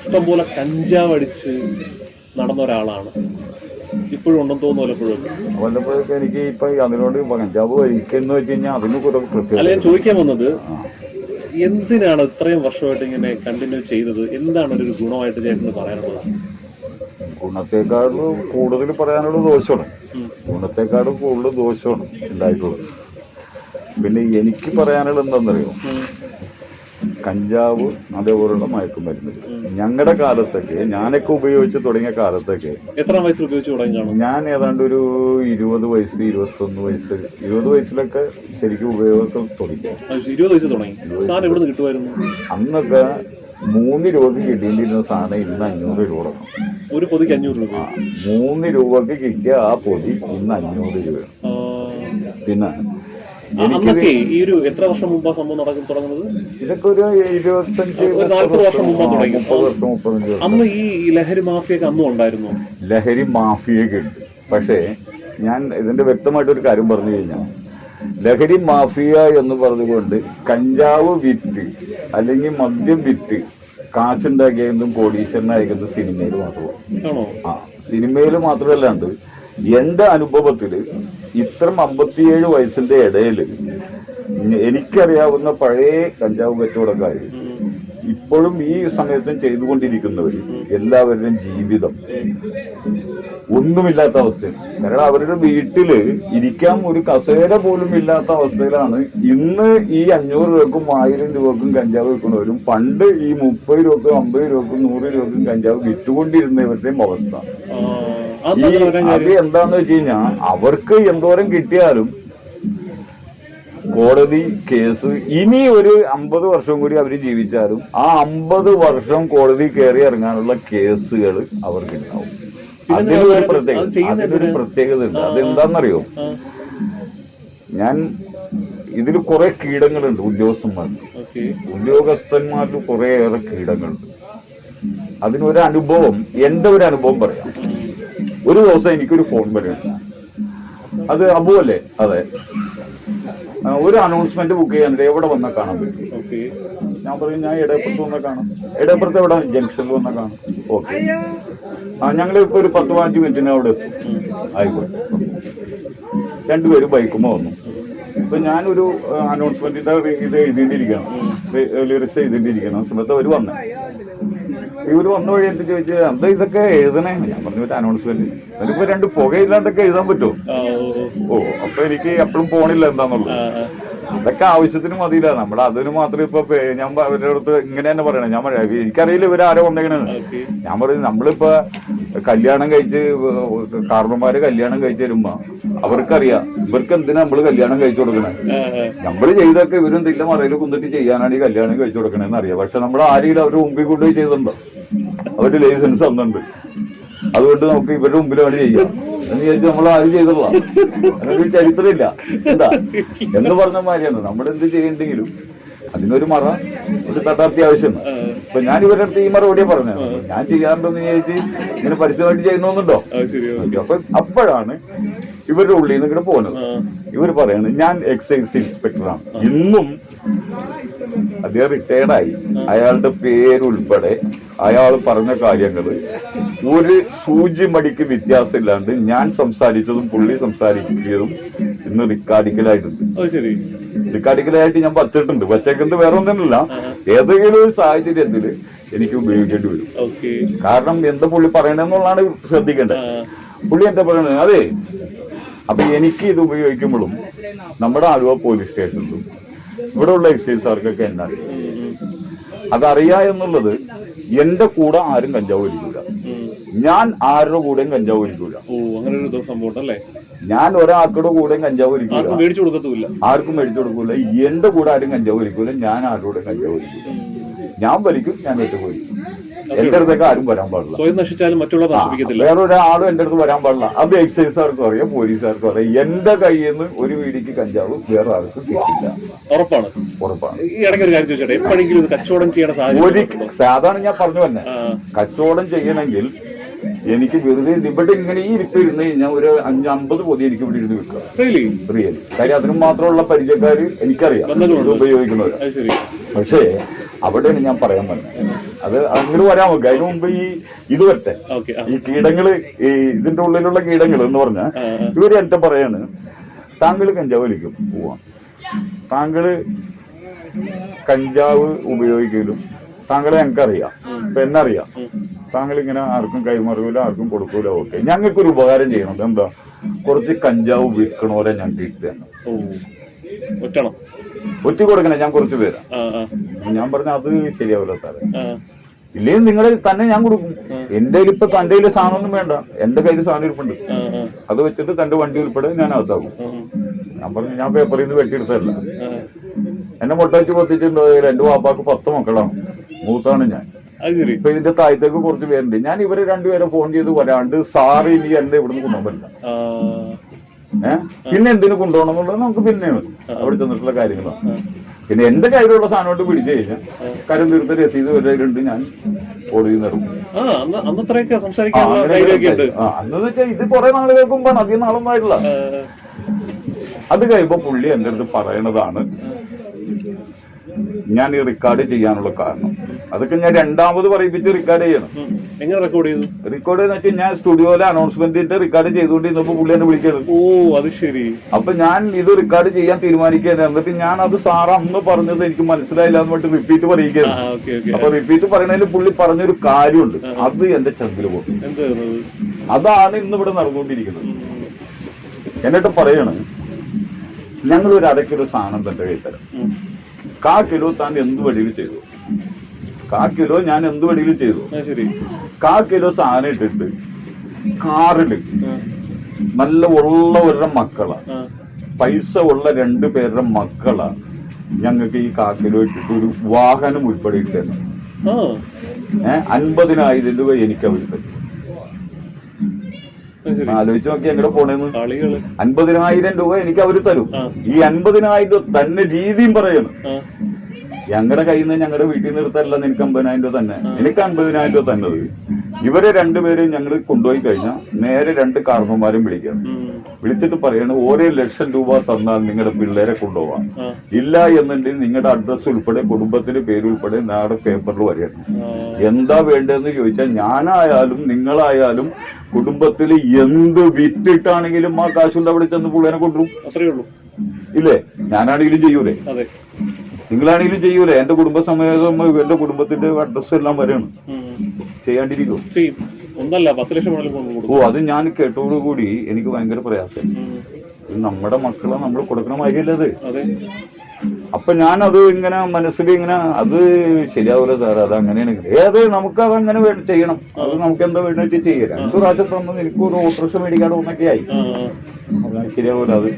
ഇഷ്ടംപോലെ കഞ്ചാവ് അടിച്ച് നടന്ന ഒരാളാണ്. ഇപ്പോഴും ഉണ്ടെന്ന് തോന്നുന്നു വല്ലപ്പോഴും വല്ലപ്പോഴൊക്കെ എനിക്ക് ഇപ്പൊ അതിനോട് കഞ്ചാവ് കഴിക്കുന്ന വെച്ച് കഴിഞ്ഞാൽ അതിന് കുറെ അല്ല ഞാൻ ചോദിക്കാൻ വന്നത് എന്തിനാണ് ഇത്രയും വർഷമായിട്ട് ഇങ്ങനെ കണ്ടിന്യൂ ചെയ്തത്? എന്താണ് ഒരു ഗുണമായിട്ട് ചേട്ടന് പറയാനുള്ളത്? ഗുണത്തെക്കാളും കൂടുതൽ പറയാനുള്ള ദോഷമാണ്. ഗുണത്തെക്കാളും കൂടുതൽ ദോഷമാണ് ഉണ്ടായിട്ടുള്ളത്. പിന്നെ എനിക്ക് പറയാനുള്ളത് എന്താണെന്നറിയോ. കഞ്ചാവ് അതേപോലുള്ള മയക്കുമരുന്ന്. ഞങ്ങളുടെ കാലത്തൊക്കെ ഞാനൊക്കെ ഉപയോഗിച്ച് തുടങ്ങിയ കാലത്തൊക്കെ എത്ര വയസ്സിൽ ഉപയോഗിച്ച് തുടങ്ങിയാണ് ഞാൻ ഏതാണ്ട് ഒരു ഇരുപത് വയസ്സ് ഇരുപത്തൊന്ന് വയസ്സ് ഇരുപത് വയസ്സിലൊക്കെ ശരിക്കും ഉപയോഗത്തിൽ തുടങ്ങി. ഇരുപത് വയസ്സ് തുടങ്ങി. എവിടെ കിട്ടുമായിരുന്നു? അന്നൊക്കെ മൂന്ന് രൂപക്ക് കിട്ടിയിരുന്ന സാധനം ഇന്ന് അഞ്ഞൂറ് രൂപ ഒരു പൊതിക്ക് അഞ്ഞൂറ് രൂപ. മൂന്ന് രൂപക്ക് കിട്ടിയ ആ പൊതി ഇന്ന് അഞ്ഞൂറ് രൂപ പിന്നെ അന്നൊക്കെ ഈ ഒരു എത്ര വർഷം മുമ്പാ സംഭവം നടക്കും തുടങ്ങുന്നത്? ഇതൊക്കെ ഒരു ഇരുപത്തഞ്ച് ഒരു വർഷം മുമ്പ് തുടങ്ങി. അന്ന് ഈ ലഹരി മാഫിയൊക്കെ അന്നും ഉണ്ടായിരുന്നു? ലഹരി മാഫിയൊക്കെ ഉണ്ട്. പക്ഷേ ഞാൻ ഇതിന്റെ വ്യക്തമായിട്ട് ഒരു കാര്യം പറഞ്ഞു കഴിഞ്ഞാൽ ലഹരി മാഫിയ എന്ന് പറഞ്ഞുകൊണ്ട് കഞ്ചാവ് വിറ്റ് അല്ലെങ്കിൽ മദ്യം വിറ്റ് കാശുണ്ടാക്കിയതും കോടീശ്വരനായിരിക്കുന്നത് സിനിമയിൽ മാത്രമാണ്. ആ സിനിമയിൽ മാത്രമല്ലാണ്ട് എന്റെ അനുഭവത്തിൽ ഇത്തരം അമ്പത്തിയേഴ് വയസ്സിന്റെ ഇടയിൽ എനിക്കറിയാവുന്ന പഴയ കഞ്ചാവ് കച്ചവടക്കാർ. ഇപ്പോഴും ഈ സമയത്തും ചെയ്തുകൊണ്ടിരിക്കുന്നവർ എല്ലാവരുടെയും ജീവിതം ഒന്നുമില്ലാത്ത അവസ്ഥയാണ്. കാരണം അവരുടെ വീട്ടിൽ ഇരിക്കാൻ ഒരു കസേര പോലും ഇല്ലാത്ത അവസ്ഥയിലാണ്. ഇന്ന് ഈ അഞ്ഞൂറ് രൂപക്കും ആയിരം രൂപക്കും കഞ്ചാവ് വിൽക്കുന്നവരും പണ്ട് ഈ മുപ്പത് രൂപക്കും അമ്പത് രൂപക്കും നൂറ് രൂപക്കും കഞ്ചാവ് വിറ്റുകൊണ്ടിരുന്നവരുടെയും അവസ്ഥ. ഈ അത് എന്താന്ന് വെച്ച് കഴിഞ്ഞാൽ അവർക്ക് എന്തോരം കിട്ടിയാലും കോടതി കേസ് ഇനി ഒരു അമ്പത് വർഷം കൂടി അവർ ജീവിച്ചാലും ആ അമ്പത് വർഷം കോടതി കയറി ഇറങ്ങാനുള്ള കേസുകൾ അവർക്ക് ഉണ്ടാവും അതിനൊരു അത് പ്രത്യേകത അതിനൊരു പ്രത്യേകത ഉണ്ട്. അതെന്താണെന്നറിയോ ഞാൻ ഇതിൽ കുറെ കീടങ്ങളുണ്ട് ഉദ്യോഗസ്ഥന്മാർ. ഉദ്യോഗസ്ഥന്മാർക്ക് ഉദ്യോഗസ്ഥന്മാരിൽ കുറേയേറെ കീടങ്ങളുണ്ട്. അതിനൊരു അനുഭവം എന്റെ ഒരു അനുഭവം പറയാം. ഒരു ദിവസം എനിക്കൊരു ഫോൺ വരുന്നു അത് അബു അല്ലേ? അതെ. ഒരു അനൗൺസ്മെന്റ് ബുക്ക് ചെയ്യാനുണ്ട് എവിടെ വന്ന കാണാൻ പറ്റും. ഞാൻ പറയും ഞാൻ ഇടയപ്പുറത്ത് വന്നാൽ കാണാം. ഇടയപ്പുറത്ത് എവിടെ? ജംഗ്ഷനിൽ വന്നാൽ കാണാം. ഓക്കെ ആ ഞങ്ങൾ ഇപ്പൊ ഒരു പത്ത് പതിനഞ്ച് മിനിറ്റിന് അവിടെ എത്തും. ആയിക്കോട്ടെ. രണ്ടുപേരും ബൈക്കുമ്പോ വന്നു. ഇപ്പൊ ഞാനൊരു അനൗൺസ്മെന്റിന്റെ ഇത് എഴുതിയിട്ടിരിക്കണം. ലിറിക്സ് എഴുതിയിട്ടിരിക്കണം. സമയത്ത് അവർ വന്നു. ഇവർ വന്ന വഴി എന്ത് ചോദിച്ചു? എന്താ ഇതൊക്കെ എഴുതണേ? ഞാൻ പറഞ്ഞു ഒരു അനൗൺസ്മെന്റ് അതിലിപ്പോ രണ്ട് പുകയില്ലാണ്ടൊക്കെ എഴുതാൻ പറ്റുമോ? ഓ, അപ്പൊ എനിക്ക് എപ്പോഴും പോണില്ല ആ. അതൊക്കെ ആവശ്യത്തിന് മതിയില്ല. നമ്മുടെ അതിന് മാത്രം ഇപ്പൊ ഞാൻ അവരുടെ അടുത്ത് ഇങ്ങനെ തന്നെ പറയണേ. ഞാൻ പറയാം എനിക്കറിയില്ല ഇവർ ആരോ കൊണ്ടേക്കണെന്ന് ഞാൻ പറയുന്നത് നമ്മളിപ്പോ കല്യാണം കഴിച്ച് കാർണന്മാര് കല്യാണം കഴിച്ച് വരുമ്പോ അവർക്കറിയാം. ഇവർക്ക് എന്തിനാ നമ്മൾ കല്യാണം കഴിച്ചു കൊടുക്കണേ. നമ്മൾ ചെയ്തൊക്കെ ഇവരും തില്ല മറയിൽ കുന്നിട്ട് ചെയ്യാനാണ് ഈ കല്യാണം കഴിച്ചു കൊടുക്കണേന്ന് അറിയാം. പക്ഷെ നമ്മൾ ആരെങ്കിലും അവരുടെ മുമ്പിൽ കൊണ്ടുപോയി ചെയ്തിട്ടുണ്ടോ? അവർ ലൈസൻസ് തന്നിട്ടുണ്ട്. അതുകൊണ്ട് നമുക്ക് ഇവരുടെ മുമ്പിലാണ് ചെയ്യാം. എന്ന് വിചാരിച്ച് നമ്മൾ ആര് ചെയ്തോളാം അതിനൊരു ചരിത്രമില്ല. എന്താ? എന്ന് പറഞ്ഞ മാതിരിയാണ്. നമ്മൾ എന്ത് ചെയ്യണ്ടെങ്കിലും അതിനൊരു മറ ഒരു തട്ടാർത്തി ആവശ്യം ഇപ്പൊ ഞാൻ ഇവരുടെ അടുത്ത് ഈ മറുപടിയെ പറഞ്ഞു ഞാൻ ചെയ്യാറുണ്ടെന്ന് വിചാരിച്ച് ഇങ്ങനെ ചെയ്യുന്നൊന്നുണ്ടോ? ശരി ഓക്കെ. അപ്പൊ അപ്പോഴാണ് ഇവരുടെ ഉള്ളിൽ നിന്ന് ഇങ്ങനെ പോകുന്നത് ഇവർ പറയാണ് ഞാൻ എക്സൈസ് ഇൻസ്പെക്ടറാണ് ഇന്നും അദ്ദേഹം റിട്ടയർഡായി അയാളുടെ പേരുൾപ്പെടെ അയാൾ പറഞ്ഞ കാര്യങ്ങൾ ഒരു സൂചി മടിക്ക് വ്യത്യാസമില്ലാണ്ട് ഞാൻ സംസാരിച്ചതും പുള്ളി സംസാരിക്കുകയും ഇന്ന് റിക്കാർഡിക്കലായിട്ടുണ്ട് റിക്കാർഡിക്കലായിട്ട് ഞാൻ വച്ചിട്ടുണ്ട്. വച്ചേക്കുന്നത് വേറെ ഒന്നിനല്ല ഏതെങ്കിലും ഒരു സാഹചര്യത്തിൽ എനിക്ക് ഉപയോഗിക്കേണ്ടി വരും. കാരണം എന്താ പുള്ളി പറയണെന്നുള്ളതാണ് ശ്രദ്ധിക്കേണ്ടത്. പുള്ളി എന്താ പറയണത്? അതെ അപ്പൊ എനിക്ക് ഇത് ഉപയോഗിക്കുമ്പോഴും നമ്മുടെ ആലുവ പോലീസ് സ്റ്റേഷനിലും ഇവിടെ ഉള്ള എക്സൈസുകാർക്കൊക്കെ എന്നാ? അറിയാം അതറിയാ എന്നുള്ളത് എന്റെ കൂടെ ആരും കഞ്ചാവ് വലിക്കൂല. ഞാൻ ആരുടെ കൂടെയും കഞ്ചാവ് വലിക്കൂല. ഓ അങ്ങനെ ഒരു സംഭവം ഉണ്ടല്ലേ? ഞാൻ ഒരാൾക്കൂടെ കൂടെ കഞ്ചാവ് വലിക്കൂല. ആർക്കും മേടിച്ചു കൊടുക്കത്തുമില്ല. ആർക്കും മേടിച്ചു കൊടുക്കൂല. എന്റെ കൂടെ ആരും കഞ്ചാവ് ഒരുക്കൂല ഞാൻ ആരോടും കഞ്ചാവ് വലിക്കൂല. ഞാൻ വലിക്കും ഞാൻ ഒറ്റ പോയി എന്റെ അടുത്തേക്ക് ആരും വരാൻ പാടില്ല. സ്വയം നശിച്ചാലും മറ്റുള്ളവർ നശിപ്പിക്കത്തില്ല. വേറെ ഒരാളും എന്റെ അടുത്ത് വരാൻ പാടില്ല. അത് എക്സൈസുകാർക്കും അറിയാം പോലീസുകാർക്കും അറിയാം. എന്റെ കയ്യിൽ നിന്ന് ഒരു വീടിക്ക് കഞ്ചാവ് വേറെ ആർക്കും കിട്ടില്ല. ഉറപ്പാണ്. ഉറപ്പാണ്. ഈ ഇടയ്ക്ക് ഒരു കാര്യം ചോദിച്ചോട്ടെ എപ്പോഴെങ്കിലും കച്ചവടം ചെയ്യണ സാഹചര്യം സാധാരണ ഞാൻ പറഞ്ഞു തന്നെ കച്ചവടം ചെയ്യണമെങ്കിൽ എനിക്ക് വെറുതെ ഇവിടെ ഇങ്ങനെ ഈ ഇരിപ്പ് ഇരുന്ന് കഴിഞ്ഞാൽ ഒരു അഞ്ച് അമ്പത് പൊതി എനിക്ക് ഇവിടെ ഇരുന്ന് വെക്കാം റിയലി റിയൽ കാര്യം അതിനും മാത്രമുള്ള പരിചയക്കാർ എനിക്കറിയാം. ഇത് പക്ഷേ അവിടെയാണ് ഞാൻ പറയാൻ പറഞ്ഞത് അത് അങ്ങനെ വരാൻ നോക്കുക അതിനു മുമ്പ് ഈ ഇത് വരട്ടെ. ഈ കീടങ്ങൾ ഈ ഇതിന്റെ ഉള്ളിലുള്ള കീടങ്ങൾ എന്ന് പറഞ്ഞാൽ ആ. ഇവർ എന്റെ പറയാണ് താങ്കൾ കഞ്ചാവ് വലിക്കും. പോവാം. താങ്കൾ കഞ്ചാവ് ഉപയോഗിക്കലും താങ്കളെ ഞങ്ങൾക്കറിയാം. ഇപ്പൊ എന്നറിയാം. താങ്കൾ ഇങ്ങനെ ആർക്കും കൈമറിയൂല ആർക്കും കൊടുക്കൂല ഓക്കെ. ഞങ്ങൾക്കൊരു ഉപകാരം ചെയ്യണം എന്താ? കുറച്ച് കഞ്ചാവ് വിൽക്കണോരെ ഞങ്ങൾക്ക് ഞാൻ ഒറ്റണം ഒറ്റ കൊടുക്കണേ ഞാൻ കുറച്ച് പേരാ ഞാൻ പറഞ്ഞ അത് ശരിയാവില്ല സാറേ. ഇല്ലെങ്കിൽ നിങ്ങൾ തന്നെ ഞാൻ കൊടുക്കും. എന്റെ കയ്യിൽ ഇപ്പൊ തന്റെ കയ്യിൽ സാധനമൊന്നും വേണ്ട. എന്റെ കയ്യിൽ സാധനം ഇരിപ്പുണ്ട്. അത് വെച്ചിട്ട് തന്റെ വണ്ടി ഉൾപ്പെടെ ഞാൻ അകത്താക്കും. ഉം. ഞാൻ പറഞ്ഞു ഞാൻ പേപ്പറിൽ നിന്ന് വെട്ടിയെടുത്തല്ല. എന്നെ മുട്ടച്ച് പൊത്തിച്ചിട്ടുണ്ടോ? എന്റെ വാപ്പാക്ക് പത്ത് മക്കളാണ്. മൂത്താണ് ഞാൻ. ഇപ്പൊ ഇതിന്റെ താഴത്തേക്ക് കുറച്ച് പേരുണ്ട്. ഞാൻ ഇവർ രണ്ടുപേരെ ഫോൺ ചെയ്ത് വരാണ്ട് സാറ് ഇനി എന്റെ ഇവിടുന്ന് കൊണ്ടുപോകാൻ പറ്റില്ല. ഏഹ് പിന്നെ എന്തിനു കൊണ്ടുപോകണം എന്നുള്ളത് നമുക്ക് പിന്നെയാണ് അവിടെ ചെന്നിട്ടുള്ള കാര്യങ്ങളാണ് പിന്നെ എന്റെ കയ്യിലുള്ള സാധനം കൊണ്ട് പിടിച്ചു കഴിഞ്ഞാൽ കരം തീർത്ത രസീത് വരെയുണ്ട് ഞാൻ ഓടി നിറും അന്ന് വെച്ചാൽ ഇത് കുറെ നാളുകൾക്ക് മുമ്പാണ് അധികം നാളും പാടില്ല അത് കഴിയുമ്പോ പുള്ളി എന്റെ അടുത്ത് പറയണതാണ്. ഞാൻ ഈ റെക്കോർഡ് ചെയ്യാനുള്ള കാരണം. അതൊക്കെ ഞാൻ രണ്ടാമത് പറയിപ്പിച്ച് റെക്കോർഡ് ചെയ്യണം. എങ്ങനെ റെക്കോർഡ് ചെയ്തു? റെക്കോർഡ് എന്ന് വെച്ചാൽ ഞാൻ സ്റ്റുഡിയോയിലെ അനൗൺസ്മെന്റിന്റെ റെക്കോർഡ് ചെയ്തുകൊണ്ടിരുന്നപ്പോ പുള്ളി എന്നെ വിളിക്കുന്നത് ഓ അത് ശരി. അപ്പൊ ഞാൻ ഇത് റെക്കോർഡ് ചെയ്യാൻ തീരുമാനിക്കുകയാണ്. എന്നിട്ട് ഞാൻ അത് സാർ അന്ന് പറഞ്ഞത് എനിക്ക് മനസ്സിലായില്ല എന്ന് പറഞ്ഞിട്ട് റിപ്പീറ്റ് പറയുകയാണ് അപ്പൊ റിപ്പീറ്റ് പറയണതിന് പുള്ളി പറഞ്ഞൊരു കാര്യമുണ്ട്. അത് എന്റെ ചങ്കിൽ പോകും അതാണ് ഇന്ന് ഇവിടെ നടന്നുകൊണ്ടിരിക്കുന്നത്. എന്നിട്ട് പറയണം ഞങ്ങൾ ഒരു അര കിലോ സാധനം തന്റെ കയ്യിൽ തരാം. കാ കിലോ താൻ എന്ത് വഴിയിൽ ചെയ്തു? കാ കിലോ ഞാൻ എന്ത് വേണമെങ്കിലും ചെയ്തു. കാ കിലോ സാധനം ഇട്ടിട്ട് കാറിൽ. നല്ല ഉള്ളവരുടെ മക്കളാ. മക്കള പൈസ ഉള്ള രണ്ടു പേരുടെ മക്കളാ. ഞങ്ങൾക്ക് ഈ കാ കിലോ ഇട്ടിട്ട് ഒരു വാഹനം ഉൾപ്പെടെ ഇട്ടു ഏഹ് അൻപതിനായിരം രൂപ എനിക്ക് അവർ തരും ആലോചിച്ച് നോക്കി എങ്ങനെ പോണേന്ന്. അൻപതിനായിരം രൂപ എനിക്ക് അവർ തരും. ഈ അൻപതിനായിരം തന്നെ രീതിയും പറയണം. ഞങ്ങളുടെ കയ്യിൽ നിന്ന് ഞങ്ങളുടെ വീട്ടിൽ നിന്ന് എടുത്തല്ല നിനക്ക് അമ്പതിനായിരം രൂപ തന്നെ. എനിക്ക് അമ്പതിനായിരം രൂപ തന്നത്. ഇവരെ രണ്ടുപേരെയും ഞങ്ങൾ കൊണ്ടുപോയി കഴിഞ്ഞാൽ നേരെ രണ്ട് കാരണവന്മാരും വിളിക്കാം. വിളിച്ചിട്ട് പറയാണ് ഓരോ ലക്ഷം രൂപ തന്നാൽ നിങ്ങളുടെ പിള്ളേരെ കൊണ്ടുപോവാം. ഇല്ല എന്നുണ്ടെങ്കിൽ നിങ്ങളുടെ അഡ്രസ്സ് ഉൾപ്പെടെ കുടുംബത്തിന്റെ പേരുൾപ്പെടെ നാടെ പേപ്പറിൽ വരണം എന്താ വേണ്ടതെന്ന് ചോദിച്ചാൽ ഞാനായാലും നിങ്ങളായാലും കുടുംബത്തിൽ എന്ത് വിറ്റിട്ടാണെങ്കിലും ആ കാശുണ്ട് അവിടെ ചെന്ന് പിള്ളേരെ കൊണ്ടുപോകും അത്രേ ഉള്ളൂ. ഇല്ലേ? ഞാനാണെങ്കിലും ചെയ്യൂലേ? നിങ്ങളാണെങ്കിലും ചെയ്യൂല. എന്റെ കുടുംബസമേതം എന്റെ കുടുംബത്തിന്റെ അഡ്രസ് എല്ലാം വരെയാണ്. ചെയ്യാണ്ടിരിക്കും. ഒന്നല്ല പത്ത് ലക്ഷം ഓ അത് ഞാൻ കേട്ടോടുകൂടി എനിക്ക് ഭയങ്കര പ്രയാസം. നമ്മുടെ മക്കളെ നമ്മൾ കൊടുക്കണ മാതിരിയല്ലത് അത്? അപ്പൊ ഞാനത് ഇങ്ങനെ മനസ്സിൽ ഇങ്ങനെ അത് ശരിയാവൂല സാർ അത് അങ്ങനെയാണ് ഏത് നമുക്ക് അത് അങ്ങനെ വേണം ചെയ്യണം. അത് നമുക്ക് എന്താ വേണ്ടി വെച്ചാൽ ചെയ്യാം. രണ്ടു പ്രാവശ്യം തന്നെ എനിക്ക് ഒരു ഓട്ടോറിക്ഷ മേടിക്കാതെ ഒന്നൊക്കെ ആയി. ശരിയാവൂല അത്.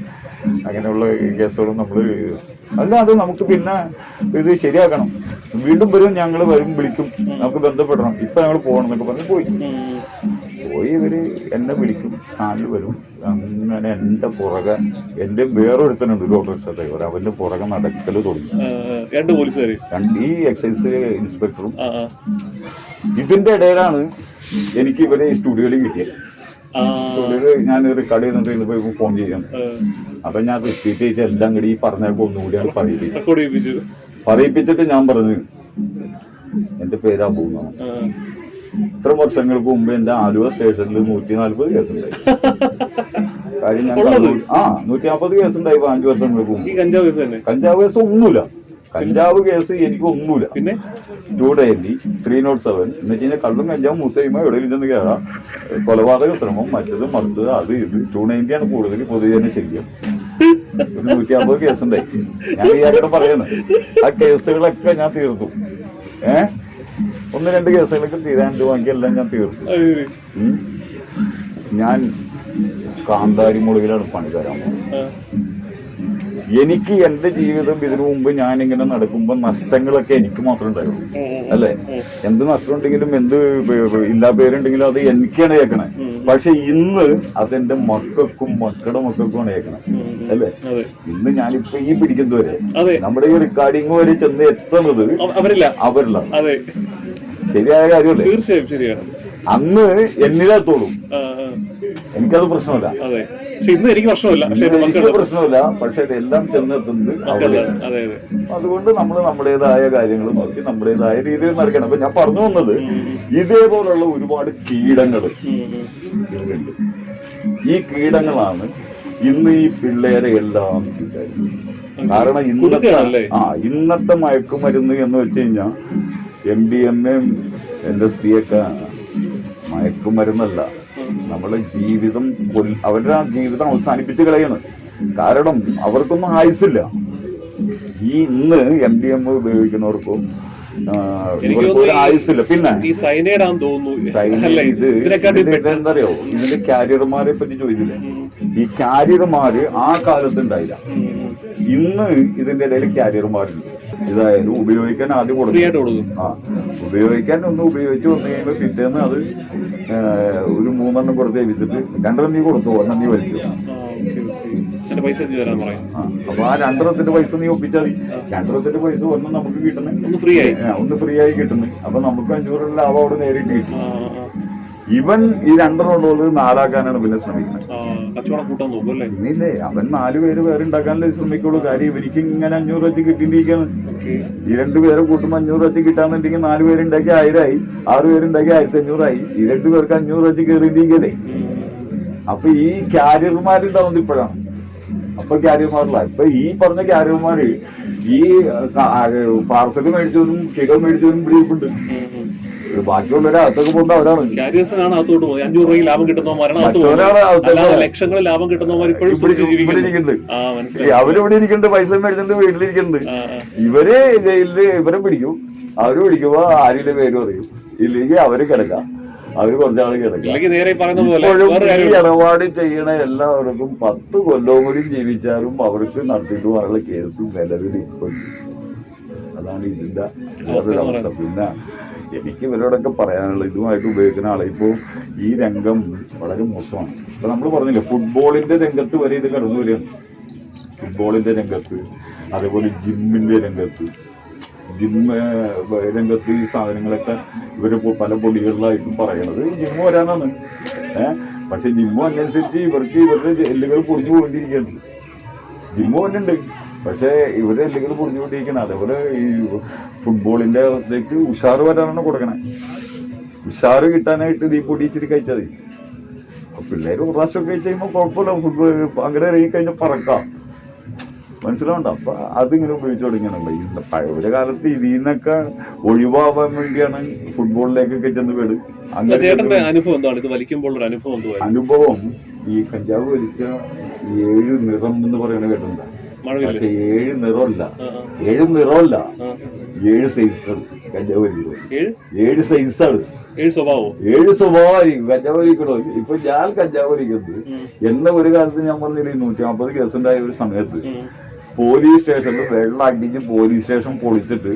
അങ്ങനെയുള്ള കേസുകളും നമ്മൾ അല്ല അത് നമുക്ക് പിന്നെ ഇത് ശരിയാക്കണം. വീണ്ടും വരും ഞങ്ങൾ വരും വിളിക്കും നമുക്ക് ബന്ധപ്പെടണം. ഇപ്പൊ ഞങ്ങൾ പോകണം എന്നൊക്കെ പറഞ്ഞ് പോയി. പോയി ഇവർ എന്നെ വിളിക്കും നാട്ടിൽ വരും. അങ്ങനെ എന്റെ പുറകെ എന്റെ വേറൊരുത്തനുണ്ട് ഒരു ഓട്ടോറിക്ഷ ഡ്രൈവർ അവന്റെ പുറകെ നടക്കൽ തുടങ്ങി. രണ്ട് പോലീസുകാര്. രണ്ട് ഈ എക്സൈസ് ഇൻസ്പെക്ടറും ഇതിന്റെ ഇടയിലാണ് എനിക്ക് ഇവരെ സ്റ്റുഡിയോയിൽ കിട്ടിയത്. ആ കടയിൽ ഞാൻ റെക്കോർഡ് ചെയ്യുന്നുണ്ട് ഇന്നിപ്പോ ഫോൺ ചെയ്യാം. അപ്പൊ ഞാൻ റിപ്പീറ്റ് ചെയ്ത് എല്ലാം കൂടി ഈ പറഞ്ഞപ്പോ ഒന്നുകൂടിയാണ് പറയിപ്പിച്ചത് റെക്കോർഡ് പറയിപ്പിച്ചിട്ട് ഞാൻ പറഞ്ഞു എന്റെ പേരാ പോകുന്ന ഇത്ര വർഷങ്ങൾക്ക് മുമ്പ് എന്റെ ആലുവ സ്റ്റേഷനിൽ നൂറ്റി നാല്പത് കേസുണ്ടായി. കാര്യം ഞാൻ ആ നൂറ്റി നാൽപ്പത് കേസുണ്ടായി അഞ്ചു വർഷങ്ങൾക്ക് മുമ്പ്. കഞ്ചാവ് കേസ് ഒന്നുമില്ല. കഞ്ചാവ് കേസ് എനിക്ക് ഒന്നുമില്ല. പിന്നെ? Two daily three not seven എന്ന് വെച്ച് കഴിഞ്ഞാൽ കള്ളും കഞ്ചാവും മുസ്ലിം എവിടെയും ചെന്ന് കയറാം കൊലപാതക ശ്രമം മറ്റത് മറിച്ചത് അത് ഇത്. ടു നയന്റി ആണ് കൂടുതൽ പൊതുജന ശല്യം. ഒരു നൂറ്റി അമ്പത് കേസുണ്ടായി. ഞാൻ ആരോട് പറയുന്നത് ആ കേസുകളൊക്കെ ഞാൻ തീർത്തു ഏ? ഒന്ന് രണ്ട് കേസുകളൊക്കെ തീരാണ്ട് ബാക്കിയെല്ലാം ഞാൻ തീർത്തു. ഞാൻ കാന്താരി മുളകിലാണ് പണി തരാൻ പോകുന്നത്. ആ. എനിക്ക് എന്റെ ജീവിതം ഇതിനു മുമ്പ് ഞാൻ ഇങ്ങനെ നടക്കുമ്പോൾ നഷ്ടങ്ങളൊക്കെ എനിക്ക് മാത്രം ഉണ്ടായിരുന്നു അല്ലെ? എന്ത് നഷ്ടം ഉണ്ടെങ്കിലും എന്ത് ഇല്ലാ പേരുണ്ടെങ്കിലും അത് എനിക്കാണ് കേൾക്കണേ. പക്ഷെ ഇന്ന് അതെന്റെ മക്കൾക്കും മക്കളുടെ മക്കൾക്കുമാണ് കേൾക്കണേ. അല്ലേ? ഇന്ന് ഞാനിപ്പോ ഈ പിടിക്കുന്നവരെ നമ്മുടെ ഈ റെക്കോർഡിംഗ് വരെ ചെന്ന് എത്തുന്നത് അവരില്ല. അവരില്ല. ശരിയായ കാര്യമല്ലേ? തീർച്ചയായും ശരിയാണ്. അന്ന് എന്നിലെത്തോളും. എനിക്കത് പ്രശ്നമല്ല. പക്ഷെ ഇന്ന് എനിക്ക് പ്രശ്നമില്ല. പക്ഷെ എന്റെ എനിക്ക് മക്കൾ പ്രശ്നമില്ല. പക്ഷെ ഇതെല്ലാം ചെന്നെത്തുന്നത് അവിടെയാണ് അതെ അതെ. അതുകൊണ്ട് നമ്മൾ നമ്മുടേതായ കാര്യങ്ങൾ നോക്കി നമ്മുടേതായ രീതിയിൽ നടക്കണം. അപ്പൊ ഞാൻ പറഞ്ഞു വന്നത് ഇതേപോലുള്ള ഒരുപാട് കീടങ്ങൾ ഉം, ഉം. ഇതിലുണ്ട് ഈ കീടങ്ങളാണ് ഇന്ന് ഈ പിള്ളേരെ എല്ലാം ചീത്തയാക്കുന്നത്. കാരണം ഇന്നത്തെ കുടുക്കുകയാണല്ലേ? ആ ഇന്നത്തെ മയക്കുമരുന്ന് എന്ന് വെച്ച് കഴിഞ്ഞാൽ M D M M N S D ഒക്കെ മയക്കുമരുന്നല്ല. നമ്മളെ ജീവിതം അവരുടെ ആ ജീവിതം അവസാനിപ്പിച്ച് കളയാണ്. കാരണം അവർക്കൊന്നും ആയുസില്ല ഈ ഇന്ന് എം ഡി എം ഉപയോഗിക്കുന്നവർക്കും ആയുസില്ല പിന്നെ ഈ സൈനൈഡ് ആണെന്ന് അല്ലേ ഇത് ഇതിനെക്കാട്ടി ഇതിന്റെ എന്തറിയോ ഇതിന്റെ കാരിയർമാരെ പറ്റി ചോദിച്ചില്ലേ? ഈ കാരിയർമാര് ആ കാലത്ത് ഉണ്ടായില്ല. ഇന്ന് ഇതിന്റെ ഇടയിൽ കാരിയർമാരുണ്ട്. ഇതായാലും ഉപയോഗിക്കാൻ ആദ്യം കൊടുക്കും. ആ ഉപയോഗിക്കാൻ ഒന്ന് ഉപയോഗിച്ച് വന്നു കഴിയുമ്പോൾ പിറ്റേന്ന് അത് ഒരു മൂന്നെണ്ണം കൊടുത്ത് ഏൽപ്പിച്ചിട്ട് രണ്ടെണ്ണം നീ കൊടുത്തു ഒരെണ്ണം നീ വലിച്ചു. അപ്പൊ ആ രണ്ടെണ്ണത്തിന്റെ പൈസ നീ ഒപ്പിച്ചാൽ മതി. രണ്ടെണ്ണത്തിന്റെ പൈസ ഒന്ന് നമുക്ക് കിട്ടുന്നു ഒന്ന് ഫ്രീ ആയി ഒന്ന് ഫ്രീ ആയി കിട്ടുന്നു. അപ്പൊ നമുക്ക് അഞ്ഞൂറ് ലാഭം അവിടെ നേരിട്ട് കിട്ടും. ഇവൻ ഈ രണ്ടെണ്ണം ഉള്ളത് നാലാക്കാനാണ് പിന്നെ ശ്രമിക്കുന്നത്. ആ, കച്ചവടം കൂട്ടാൻ നോക്കും അല്ലേ? ഇന്നില്ലേ അവൻ നാല് പേര് വേറെ ഉണ്ടാക്കാനല്ലേ ശ്രമിക്കുള്ളൂ. കാര്യം എനിക്ക് ഇങ്ങനെ അഞ്ഞൂറ് വെച്ച് കിട്ടിയിരിക്കാണ് ഈ രണ്ട് പേരെ കൂട്ടുമ്പോൾ അഞ്ഞൂറ് വെച്ച് കിട്ടാന്നുണ്ടെങ്കിൽ നാല് പേരുണ്ടാക്കി ആയിരമായി ആറ് പേരുണ്ടാക്കി ആയിരത്തി അഞ്ഞൂറായി ഈ രണ്ടു പേർക്ക് അഞ്ഞൂറ് വെച്ച് കയറിയിരിക്കല്ലേ അപ്പൊ ഈ ക്യാരിയർമാരുണ്ടാവുന്നത് ഇപ്പോഴാണ്. അപ്പൊ ക്യാരിയർമാരില്ല ഇപ്പൊ ഈ പറഞ്ഞ ക്യാരിയർമാര് ഈ പാർസൽ മേടിച്ചതും കിലോ മേടിച്ചതും ബ്രീഫുണ്ട് ബാക്കിയുള്ളവരെ അകത്തൊക്കെ പോകുന്ന അവരാണ്. കാരിയേഴ്സിനാണ് അകത്തോട്ട് പോകുന്നത് അഞ്ഞൂറ് രൂപ ലാഭം അകത്ത് പോകുന്നത്. ലക്ഷങ്ങൾ ലാഭം കിട്ടുന്നവന്മാർ ഇപ്പോഴും അവരിവിടെ ഇരിക്കുന്നുണ്ട്. പൈസ മേടിച്ചിട്ട് വീട്ടിലിരിക്കുന്നുണ്ട്. ഇവർ ജയിലിൽ ഇവരെ പിടിക്കും. അവർ പിടിക്കുമ്പോ ആരിലെ പേര് പറയും. ഇല്ലെങ്കിൽ അവർ കിടക്കാം. അവർ കുറച്ചാൾ കിടക്കാം. ഇടപാട് ചെയ്യണ എല്ലാവർക്കും പത്ത് കൊല്ലവും കൂടി ജീവിച്ചാലും അവർക്ക് നടത്തിയിട്ട് പോകാനുള്ള കേസ് നിലവിൽ ഇപ്പൊ അതാണ് ഇതിന്റെ പിന്നെ എനിക്ക് ഇവരോടൊക്കെ പറയാനുള്ള ഇതുമായിട്ട് ഉപയോഗിക്കുന്ന ആളെ ഇപ്പോൾ ഈ രംഗം വളരെ മോശമാണ്. ഇപ്പൊ നമ്മൾ പറഞ്ഞില്ലേ ഫുട്ബോളിന്റെ രംഗത്ത് വരെ ഇത് കടന്നു ഫുട്ബോളിന്റെ രംഗത്ത് അതേപോലെ ജിമ്മിന്റെ രംഗത്ത്. ജിം രംഗത്ത് ഈ സാധനങ്ങളൊക്കെ ഇവർ പല പൊടികളിലായിട്ടും പറയണത് ജിമ്മ് വരാനാണ്. ഏഹ് പക്ഷെ ജിമ്മ് അനുസരിച്ച് ഇവർക്ക് ഇവരുടെ എല്ലുകൾ പൊടിഞ്ഞു പോയിട്ടിരിക്കുകയാണ്. ജിമ്മ് വന്നുണ്ട് പക്ഷേ ഇവരെ എന്തെങ്കിലും പൊടിഞ്ഞുകൊണ്ടിരിക്കണം അതേപോലെ ഈ ഫുട്ബോളിന്റെ അകത്തേക്ക് ഉഷാറ് വരാനാണ് കൊടുക്കണേ. ഉഷാറ് കിട്ടാനായിട്ട് ഇത് ഈ പൊടി ഇച്ചിരി കഴിച്ചാൽ മതി പിള്ളേർ പിള്ളേര് ഒരു പ്രാവശ്യം കഴിച്ച് കഴിയുമ്പോൾ കുഴപ്പമില്ല. ഫുട്ബോൾ അങ്ങനെ ഇറങ്ങി കഴിഞ്ഞാൽ പറക്കാം. മനസ്സിലാവണ്ട. അപ്പൊ അതിങ്ങനെ ഉപയോഗിച്ചു തുടങ്ങിയാണല്ലോ ഈ പഴയ കാലത്ത് ഇതിൽ നിന്നൊക്കെ ഒഴിവാവാൻ വേണ്ടിയാണ് ഫുട്ബോളിലേക്കൊക്കെ ചെന്ന് വീട് അങ്ങനെ അനുഭവം എന്താണ്? ഇത് വലിക്കുമ്പോൾ ഒരു അനുഭവം അനുഭവം ഈ കഞ്ചാവ് വലിച്ച ഏഴ് നിറം എന്ന് പറയുന്നത് മഴവില്ല പക്ഷെ ഏഴ് നിറമില്ല. ഏഴ് നിറമില്ല. ഏഴ് സൈസാണ് കഞ്ചാവ് വലിക്കുന്നത് ഏഴ്? സൈസാണ് ഏഴ് സ്വഭാവോ? ഏഴ് സ്വഭാവമായിരിക്കും കഞ്ചാവലിക്കണോ ഇപ്പൊ ഞാൻ കഞ്ചാവ് വലിക്കുന്നത് ഉം. എന്നെ ഒരു കാലത്ത് ഞാൻ പറഞ്ഞില്ലേ നൂറ്റി അമ്പത് കേസുണ്ടായ ഒരു സമയത്ത്. പോലീസ് സ്റ്റേഷനിൽ വെള്ളം അടിച്ച് പോലീസ് സ്റ്റേഷൻ പൊളിച്ചിട്ട്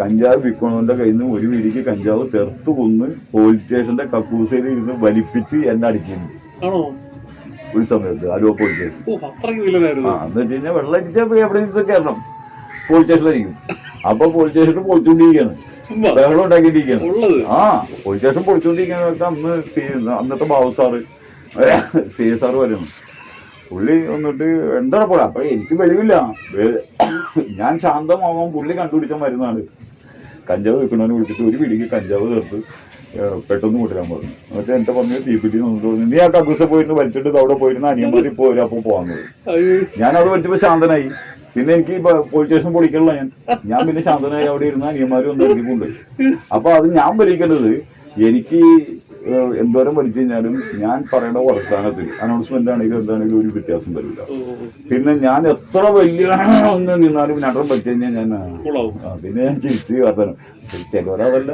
കഞ്ചാവ് വിൽക്കണവന്റെ കയ്യിൽ നിന്ന് ഒരു വീടിക്ക് കഞ്ചാവ് തെർത്ത് കൊന്ന് പോലീസ് സ്റ്റേഷന്റെ കക്കൂസയിൽ ഇരുന്ന് വലിപ്പിച്ച് എന്നെ അടിക്കുന്നു ഒരു സമയത്ത് അത്രയ്ക്ക് വില്ലനായിരുന്നു ആ എന്ന് വെച്ച് കഴിഞ്ഞാൽ വെള്ളം അടിച്ചാൽ എവിടെ നിന്ന് കയറണം പോലീസ് സ്റ്റേഷനിലായിരിക്കും അപ്പൊ പോലീസ് സ്റ്റേഷൻ പൊളിച്ചുകൊണ്ടിരിക്കുകയാണ് ബഹളം ഉണ്ടാക്കിയിട്ടിരിക്കുകയാണ് ആ പോലീസ് സ്റ്റേഷൻ പൊളിച്ചുകൊണ്ടിരിക്കുകയാണ് അന്ന് സി- അന്നത്തെ Babu sir C S sir വരുന്നു പുള്ളി വന്നിട്ട് എന്താണ് പോലെ അപ്പൊ എനിക്ക് വെളിവില്ല. ഞാൻ ശാന്തമാവാൻ പുള്ളി കണ്ടുപിടിച്ച മരുന്നാണ്. കഞ്ചാവ് വെക്കണവനെ വിളിച്ചിട്ട് ഒരു പിടിക്ക് കഞ്ചാവ് ചേർത്ത് ഏഹ് പെട്ടെന്ന് കൂട്ടിരാൻ പറഞ്ഞു. എന്നിട്ട് എന്റെ പറഞ്ഞ തീപ്പിട്ടി നിന്നിട്ട് പറഞ്ഞു നീ ആ കക്കൂസ പോയിരുന്നു വലിച്ചിട്ട് അവിടെ പോയിരുന്ന അനിയന്മാരി പോരും അപ്പൊ പോവാന്നത് ഞാൻ അവിടെ വലിച്ചപ്പോ ശാന്തനായി. പിന്നെ എനിക്ക് പോലീസ് സ്റ്റേഷൻ പൊളിക്കണല്ലോ ഞാൻ. ഞാൻ പിന്നെ ശാന്തനായി അവിടെ ഇരുന്ന് അനിയന്മാര് വന്ന് കൊണ്ടുപോയി അപ്പൊ അത് ഞാൻ വലിക്കേണ്ടത് എനിക്ക് എന്തോരം വലിച്ചു കഴിഞ്ഞാലും ഞാൻ പറയുന്ന വർത്താനത്തിൽ അനൗൺസ്മെന്റ് ആണെങ്കിലും എന്താണെങ്കിലും ഒരു വ്യത്യാസം വരില്ല. പിന്നെ ഞാൻ എത്ര വലിയ ഒന്ന് നിന്നാലും രണ്ടും പറ്റി കഴിഞ്ഞാൽ ഞാൻ പിന്നെ ഞാൻ ചിരിച്ച് വർത്തനം. ചിലവരതല്ല.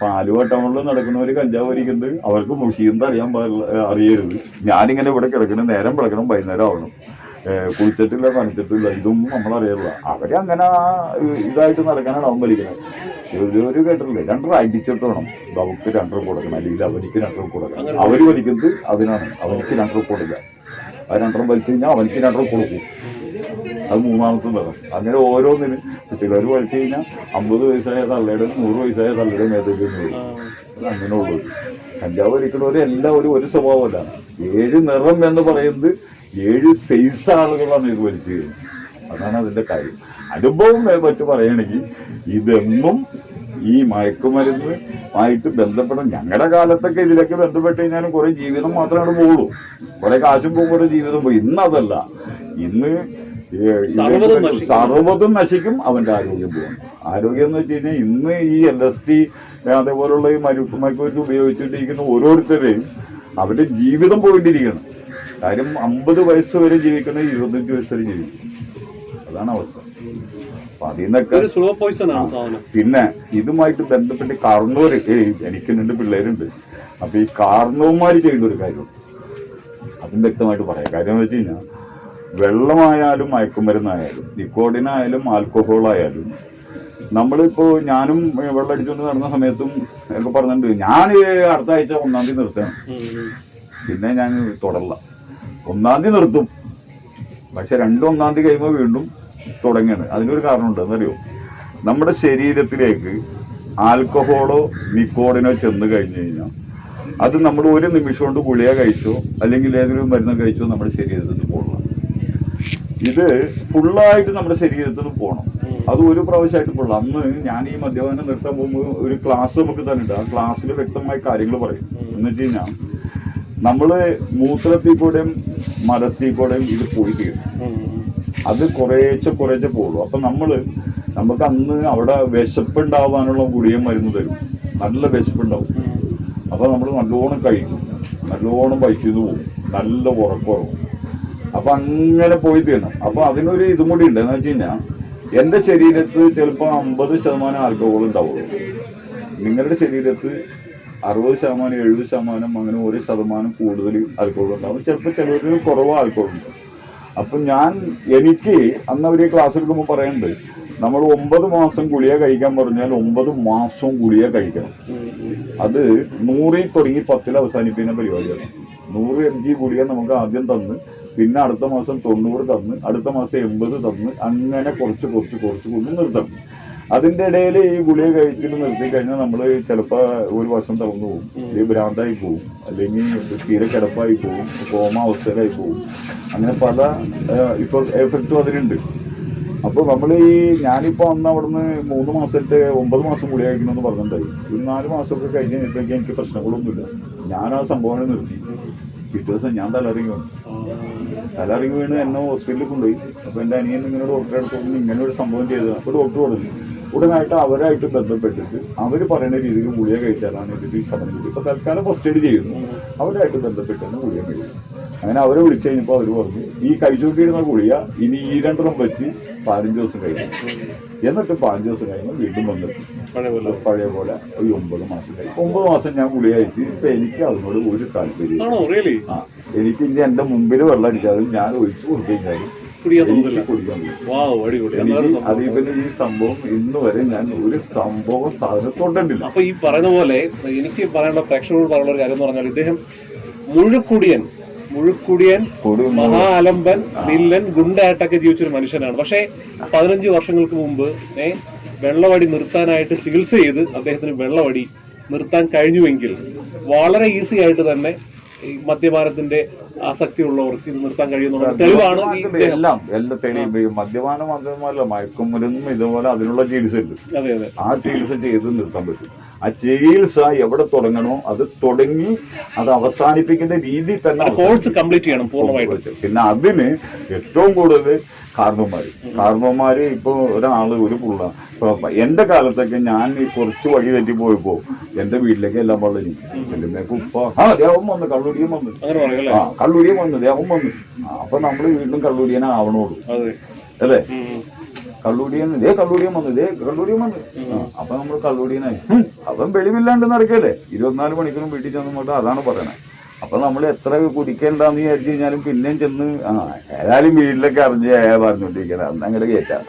പാലുവ ടൗണിൽ നടക്കുന്നവര് കഞ്ചാവ് വലിക്കുന്നത് അവർക്ക് മുഷീന്ത് അറിയാൻ പാടില്ല അറിയരുത്. ഞാനിങ്ങനെ ഇവിടെ കിടക്കണം നേരം കിടക്കണം വൈകുന്നേരം ആവണം. കുളിച്ചിട്ടില്ല നനച്ചിട്ടില്ല ഇതൊന്നും നമ്മളറിയില്ല അവരങ്ങനെ ഇതായിട്ട് നടക്കാനാണ് അവൻ വലിക്കുന്നത്. ഒരു കേട്ടില്ലേ രണ്ടര അടിച്ചിട്ട് വേണം. അവർക്ക് രണ്ടര കൊടുക്കണം. അല്ലെങ്കിൽ അവനിക്ക് രണ്ടര കൊടുക്കണം. അവർ വലിക്കുന്നത് അതിനാണ്. അവനിക്ക് രണ്ടര കൊടുക്കുക. ആ രണ്ടര വലിച്ചു കഴിഞ്ഞാൽ അവനിക്ക് രണ്ടര കൊടുക്കും. അത് മൂന്നാമത്തെ വേണം അങ്ങനെ ഓരോന്നിന് ചിലർ വലിച്ചു കഴിഞ്ഞാൽ അമ്പത് വയസ്സായ തള്ളയുടെ നൂറ് വയസ്സായ തള്ളയുടെ മേത്തേക്ക് അങ്ങനെ ഉള്ളത് കഞ്ചാവ് വലിക്കുന്നവര് എല്ലാവരും ഒരു സ്വഭാവമല്ല. ഏഴ് നിറം എന്ന് പറയുന്നത് ഏഴ് സൈസ് ആളുകളാണ് ഇത് വലിച്ചു കഴിഞ്ഞത്. അതാണ് അതിന്റെ കാര്യം. അനുഭവം വെച്ച് പറയുകയാണെങ്കിൽ ഇതെന്നും ഈ മയക്കുമരുന്ന് ആയിട്ട് ബന്ധപ്പെടാൻ ഞങ്ങളുടെ കാലത്തൊക്കെ ഇതിലൊക്കെ ബന്ധപ്പെട്ട് കഴിഞ്ഞാലും കുറെ ജീവിതം മാത്രമാണ് പോകുള്ളൂ കുറെ കാശും പോകും കുറെ ജീവിതം പോകും. ഇന്ന് അതല്ല ഇന്ന് സർവതും നശിക്കും. അവന്റെ ആരോഗ്യം പോകും. ആരോഗ്യം എന്ന് വെച്ച് കഴിഞ്ഞാൽ ഇന്ന് ഈ എൽ എസ് ടി അതേപോലുള്ള ഈ മരു മയക്കുമരുന്ന് ഉപയോഗിച്ചിട്ടിരിക്കുന്ന ഓരോരുത്തരെയും അവരുടെ ജീവിതം പോയിട്ടിരിക്കണം കാര്യം അമ്പത് വയസ്സ് വരെ ജീവിക്കുന്ന ഇരുപത്തഞ്ച് വയസ്സ് വരെ ജീവിക്കും. അതാണ് അവസ്ഥ. അപ്പൊ അതിൽ നിന്നൊക്കെ പിന്നെ ഇതുമായിട്ട് ബന്ധപ്പെട്ട് കാർന്നവര് ഏയ് എനിക്ക് രണ്ട് പിള്ളേരുണ്ട്. അപ്പൊ ഈ കാർന്നവന്മാർ ചെയ്യുന്ന ഒരു കാര്യമുണ്ട് അതും വ്യക്തമായിട്ട് പറയാം. കാര്യം എന്ന് വെച്ച് കഴിഞ്ഞാൽ വെള്ളമായാലും മയക്കുമരുന്നായാലും നിക്കോഡിനായാലും ആൽക്കഹോൾ ആയാലും നമ്മളിപ്പോ ഞാനും വെള്ളം അടിച്ചുകൊണ്ട് നടന്ന സമയത്തും ഒക്കെ പറഞ്ഞിട്ടുണ്ട്. ഞാൻ അടുത്ത ആഴ്ച ഒന്നാം തീയതി നിർത്തണം. പിന്നെ ഞാൻ തുടരില്ല ഒന്നാം തീയതി നിർത്തും. പക്ഷെ രണ്ടും ഒന്നാം തീയതി കഴിയുമ്പോൾ വീണ്ടും തുടങ്ങുകയാണ് അതിനൊരു കാരണമുണ്ട്. എന്നറിയോ? നമ്മുടെ ശരീരത്തിലേക്ക് ആൽക്കഹോളോ നിക്കോഡിനോ ചെന്ന് കഴിഞ്ഞു കഴിഞ്ഞാൽ അത് നമ്മൾ ഒരു നിമിഷം കൊണ്ട് ഗുളിക കഴിച്ചോ അല്ലെങ്കിൽ ഏതെങ്കിലും മരുന്ന് കഴിച്ചോ നമ്മുടെ ശരീരത്തിൽ നിന്ന് പോകണം. ഇത് ഫുള്ളായിട്ട് നമ്മുടെ ശരീരത്തിൽ നിന്ന് പോകണം. അത് ഒരു പ്രാവശ്യമായിട്ട് പോകണം. അന്ന് ഞാൻ ഈ മദ്യപാനം നിർത്താൻ പോകുമ്പോൾ ഒരു ക്ലാസ് നമുക്ക് തന്നിട്ട് ആ ക്ലാസ്സിൽ വ്യക്തമായ കാര്യങ്ങൾ പറയും. എന്ന് വെച്ച് കഴിഞ്ഞാൽ നമ്മൾ മൂത്രത്തിൽ കൂടെയും മരത്തിൽ കൂടെയും ഇത് പോയി തീരും. അത് കുറേശ്ശെ കുറേശ്ശെ പോകുള്ളൂ അപ്പൊ നമ്മൾ നമുക്ക് അന്ന് അവിടെ വിശപ്പുണ്ടാവാനുള്ള ഗുളിയും മരുന്ന് തരും. നല്ല വിശപ്പുണ്ടാവും. അപ്പം നമ്മൾ നല്ലോണം കഴിക്കും. നല്ലോണം വൈദ്യുതി പോകും നല്ല ഉറക്കുറവും അപ്പൊ അങ്ങനെ പോയി തീരണം. അപ്പൊ അതിനൊരു ഇതും കൂടി ഉണ്ട്. എന്ന് വെച്ച് കഴിഞ്ഞാൽ എന്റെ ശരീരത്ത് ചിലപ്പോൾ അമ്പത് ശതമാനം ആൽക്കഹോൾ ഉണ്ടാവുള്ളൂ. നിങ്ങളുടെ ശരീരത്ത് അറുപത് ശതമാനം എഴുപത് ശതമാനം അങ്ങനെ ഒരു ശതമാനം കൂടുതൽ ആൽക്കഹോൾ ഉണ്ടാവും. ചിലപ്പോൾ ചിലർക്ക് കുറവ് ആൽക്കഹോൾ ഉണ്ട്. അപ്പൊ ഞാൻ എനിക്ക് അന്ന് അവർ ക്ലാസ് എടുക്കുമ്പോൾ പറയുന്നുണ്ട് നമ്മൾ ഒമ്പത് മാസം ഗുളിക കഴിക്കാൻ പറഞ്ഞാൽ ഒമ്പത് മാസവും ഗുളിക കഴിക്കണം. അത് നൂറിൽ തുടങ്ങി പത്തിൽ അവസാനിപ്പിക്കുന്ന പരിപാടിയാണ് നൂറ് എം ജി ഗുളിക നമുക്ക് ആദ്യം തന്ന് പിന്നെ അടുത്ത മാസം തൊണ്ണൂറ് തന്ന് അടുത്ത മാസം എൺപത് തന്ന് അങ്ങനെ കുറച്ച് കുറച്ച് കുറച്ച് കൊണ്ട് നിർത്തണം അതിന്റെ ഇടയിൽ ഈ ഗുളിക കഴിച്ചിട്ട് നിർത്തി കഴിഞ്ഞാൽ നമ്മൾ ചിലപ്പോൾ ഒരു വർഷം തളർന്നു പോകും അല്ലെങ്കിൽ ഭ്രാന്തായി പോകും അല്ലെങ്കിൽ തീരെ കിടപ്പായി പോകും കോമാവസ്ഥയിലായി പോകും അങ്ങനെ പല ഇപ്പൊ എഫക്റ്റും അതിനുണ്ട് അപ്പൊ നമ്മൾ ഈ ഞാനിപ്പോ അന്ന് അവിടുന്ന് മൂന്ന് മാസത്തെ ഒമ്പത് മാസം കൂടി കഴിക്കണമെന്ന് പറഞ്ഞിട്ടുണ്ടായി. ഒരു നാല് മാസമൊക്കെ കഴിഞ്ഞ് കഴിഞ്ഞപ്പോഴേക്കും എനിക്ക് പ്രശ്നങ്ങളൊന്നുമില്ല. ഞാൻ ആ സംഭവം നിർത്തി. പിറ്റേ ദിവസം ഞാൻ തലറിങ്ങി വന്നു. തലറിങ്ങി വീണ് എന്നെ ഹോസ്പിറ്റലിൽ കൊണ്ടുപോയി. അപ്പൊ എന്റെ അനിയൻ ഇങ്ങനെ ഡോക്ടറെ അടുത്ത് ഇങ്ങനെ ഒരു സംഭവം ചെയ്തത്. അപ്പൊ ഡോക്ടർ പറഞ്ഞു ഉടനായിട്ട് അവരായിട്ട് ബന്ധപ്പെട്ടിട്ട് അവർ പറയുന്ന രീതിയിൽ ഗുളിക കഴിച്ചാലാണ് ഇതിൽ ശമനം കിട്ടി ഇപ്പൊ തൽക്കാലം ഫസ്റ്റ് എയ്ഡ് ചെയ്യുന്നു. അവരായിട്ട് ബന്ധപ്പെട്ടാണ് ഗുളിക കഴിക്കുന്നത് അങ്ങനെ അവരെ വിളിച്ചു കഴിഞ്ഞപ്പോൾ അവർ പറഞ്ഞു ഈ കഴിച്ചുകൊണ്ടിരുന്ന ഗുളിക ഇനി ഈ രണ്ടെണ്ണം വെച്ച് പതിനഞ്ച് ദിവസം കഴിഞ്ഞു എന്നിട്ട് പതിനഞ്ച് ദിവസം കഴിയുമ്പോൾ വീണ്ടും വന്നിട്ട് പഴയ പോലെ. പഴയ പോലെ. ഈ ഒമ്പത് മാസം കഴിഞ്ഞു. ഒമ്പത് മാസം ഞാൻ ഗുളിക കഴിച്ച് ഇപ്പൊ എനിക്ക് അതിനോട് ഒരു താല്പര്യം എനിക്ക് ഇനി എന്റെ മുമ്പിൽ വെള്ളം അടിച്ചാലും ഞാൻ ഒഴിച്ചു കൊടുത്തു കഴിഞ്ഞാലും അടിപൊളി. അതേപോലെ ഈ സംഭവം ഇന്ന് വരെ ഞാൻ ഒരു സംഭവം സാധനം തൊണ്ടിട്ടില്ല അപ്പൊ ഈ പറയുന്ന പോലെ എനിക്ക് പറയാനുള്ള പ്രേക്ഷകരോട് പറയാനുള്ള ഒരു കാര്യം എന്ന് പറഞ്ഞാൽ ഇദ്ദേഹം മുഴുക്കുടിയൻ മുഴുക്കുടിയൻ മഹാലമ്പൻ മഹാ അലമ്പൻ വില്ലൻ ഗുണ്ടായിട്ടൊക്കെ ജീവിച്ചൊരു മനുഷ്യനാണ്. പക്ഷേ പതിനഞ്ച് വർഷങ്ങൾക്ക് മുമ്പ് ഏ വെള്ളവടി നിർത്താനായിട്ട് ചികിത്സ ചെയ്ത് അദ്ദേഹത്തിന് വെള്ളവടി നിർത്താൻ കഴിഞ്ഞുവെങ്കിൽ വളരെ ഈസി ആയിട്ട് തന്നെ ഈ മദ്യപാനത്തിന്റെ ആസക്തി ഉള്ളവർക്ക് ഇത് നിർത്താൻ കഴിയുന്നുള്ള തെളിവാണ് എല്ലാം എല്ലാം തെളിയും മദ്യപാനം മാത്രമല്ല മയക്കുമരുന്നും ഇതുപോലെ അതിനുള്ള ചികിത്സ ഉണ്ട് അതെ അതെ. ആ ചികിത്സ ചെയ്ത് നിർത്താൻ പറ്റും. ആ ചികിത്സ എവിടെ തുടങ്ങണോ അത് തുടങ്ങി അത് അവസാനിപ്പിക്കുന്ന രീതി തന്നെ കോഴ്സ് കംപ്ലീറ്റ് ചെയ്യണം പൂർണമായിട്ട്. പിന്നെ അതിന് ഏറ്റവും കൂടുതൽ കാർന്നവന്മാര് കാർന്നവന്മാര് ഇപ്പൊ ഒരാൾ ഒരു പുള്ള എന്റെ കാലത്തൊക്കെ ഞാൻ ഈ കുറച്ച് വഴി തെറ്റി പോയപ്പോ എന്റെ വീട്ടിലേക്ക് എല്ലാം വെള്ളം ചെല്ലുമ്പേക്ക് ഉപ്പ ആ ദേവം വന്നു കള്ളൂരിയും വന്നു. ആ കള്ളൂരിയും വന്നു ദേവം വന്നു. അപ്പൊ നമ്മൾ വീണ്ടും കള്ളൂരിയനെ ആവണോളൂ. അല്ലേ. കള്ളൂടിയൻ ഇതേ കള്ളൂടിയൻ വന്നു ഇതേ കള്ളൂടിയൻ വന്നു. അപ്പൊ നമ്മൾ കള്ളൂടിയനായി. അപ്പം അവൻ വെളിവില്ലാണ്ട് നടക്കല്ലേ? ഇരുപത്തിനാല് മണിക്കൂറും വീട്ടിൽ ചെന്ന് അതാണ് പറയണേ. അപ്പൊ നമ്മൾ എത്ര കുടിക്കണ്ടെന്ന് വിചാരിച്ചു കഴിഞ്ഞാലും പിന്നെയും ചെന്ന് ആ ഏതായാലും വീട്ടിലൊക്കെ അറിഞ്ഞ് ഏ പറഞ്ഞുകൊണ്ടിരിക്കണം അന്ന് അങ്ങോട്ട് കയറ്റാം